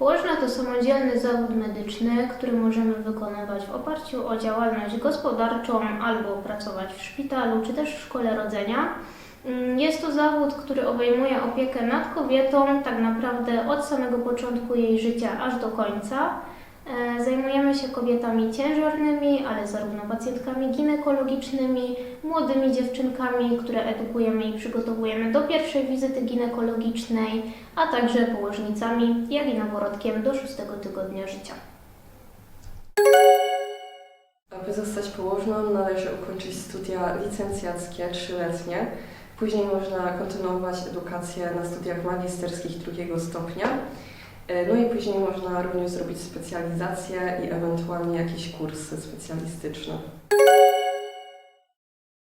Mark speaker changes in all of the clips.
Speaker 1: Położna to samodzielny zawód medyczny, który możemy wykonywać w oparciu o działalność gospodarczą albo pracować w szpitalu czy też w szkole rodzenia. Jest to zawód, który obejmuje opiekę nad kobietą tak naprawdę od samego początku jej życia aż do końca. E, Zajmujemy się kobietami ciężarnymi, ale zarówno pacjentkami ginekologicznymi, młodymi dziewczynkami, które edukujemy i przygotowujemy do pierwszej wizyty ginekologicznej, a także położnicami, jak i noworodkiem do szóstego tygodnia życia.
Speaker 2: Aby zostać położną, należy ukończyć studia licencjackie trzyletnie. Później można kontynuować edukację na studiach magisterskich drugiego stopnia. E, No i później można również zrobić specjalizację i ewentualnie jakieś kursy specjalistyczne.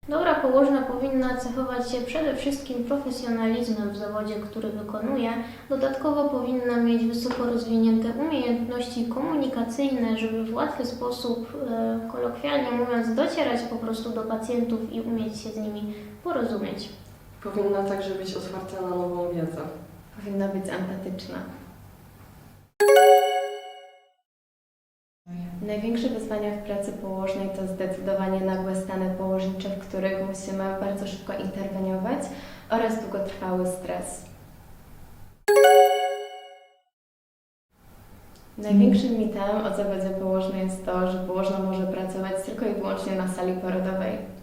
Speaker 1: Dobra położna powinna cechować się przede wszystkim profesjonalizmem w zawodzie, który wykonuje. Dodatkowo powinna mieć wysoko rozwinięte umiejętności komunikacyjne, żeby w łatwy sposób, e, kolokwialnie mówiąc, docierać po prostu do pacjentów i umieć się z nimi porozumieć.
Speaker 2: Powinna także być otwarta na nową wiedzę.
Speaker 3: Powinna być empatyczna. Największe wyzwania w pracy położnej to zdecydowanie nagłe stany położnicze, w których musimy bardzo szybko interweniować oraz długotrwały stres. Największym mitem o zawodzie położnej jest to, że położna może pracować tylko i wyłącznie na sali porodowej.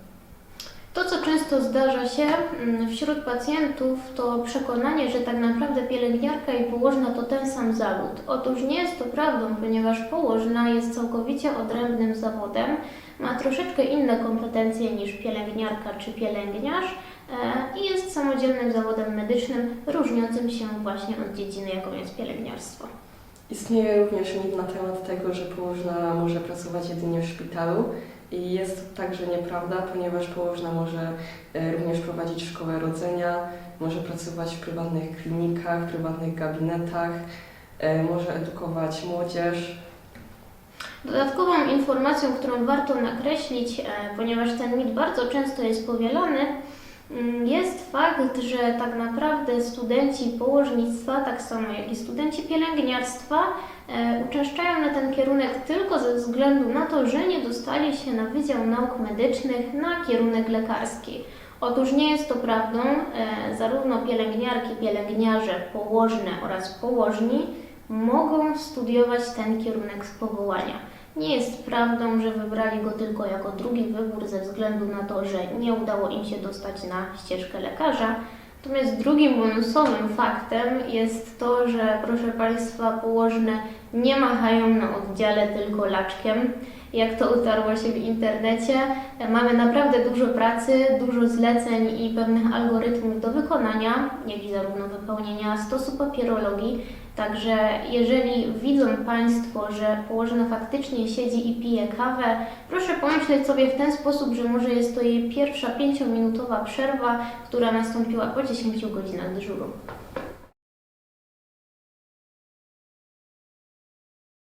Speaker 1: To, co często zdarza się mm, wśród pacjentów, to przekonanie, że tak naprawdę pielęgniarka i położna to ten sam zawód. Otóż nie jest to prawdą, ponieważ położna jest całkowicie odrębnym zawodem, ma troszeczkę inne kompetencje niż pielęgniarka czy pielęgniarz e, i jest samodzielnym zawodem medycznym, różniącym się właśnie od dziedziny, jaką jest pielęgniarstwo.
Speaker 2: Istnieje również mit na temat tego, że położna może pracować jedynie w szpitalu i jest to także nieprawda, ponieważ położna może e, również prowadzić szkołę rodzenia, może pracować w prywatnych klinikach, prywatnych gabinetach, e, może edukować młodzież.
Speaker 1: Dodatkową informacją, którą warto nakreślić, e, ponieważ ten mit bardzo często jest powielany, jest fakt, że tak naprawdę studenci położnictwa, tak samo jak i studenci pielęgniarstwa, e, uczęszczają na ten kierunek tylko ze względu na to, że nie dostali się na Wydział Nauk Medycznych na kierunek lekarski. Otóż nie jest to prawdą. E, Zarówno pielęgniarki, pielęgniarze, położne oraz położni mogą studiować ten kierunek z powołania. Nie jest prawdą, że wybrali go tylko jako drugi wybór ze względu na to, że nie udało im się dostać na ścieżkę lekarza. Natomiast drugim bonusowym faktem jest to, że proszę Państwa, położne nie machają na oddziale tylko laczkiem, jak to utarło się w internecie. Mamy naprawdę dużo pracy, dużo zleceń i pewnych algorytmów do wykonania, jak i zarówno wypełnienia stosu papierologii. Także jeżeli widzą Państwo, że położona faktycznie siedzi i pije kawę, proszę pomyśleć sobie w ten sposób, że może jest to jej pierwsza pięciominutowa przerwa, która nastąpiła po 10 godzinach dyżuru.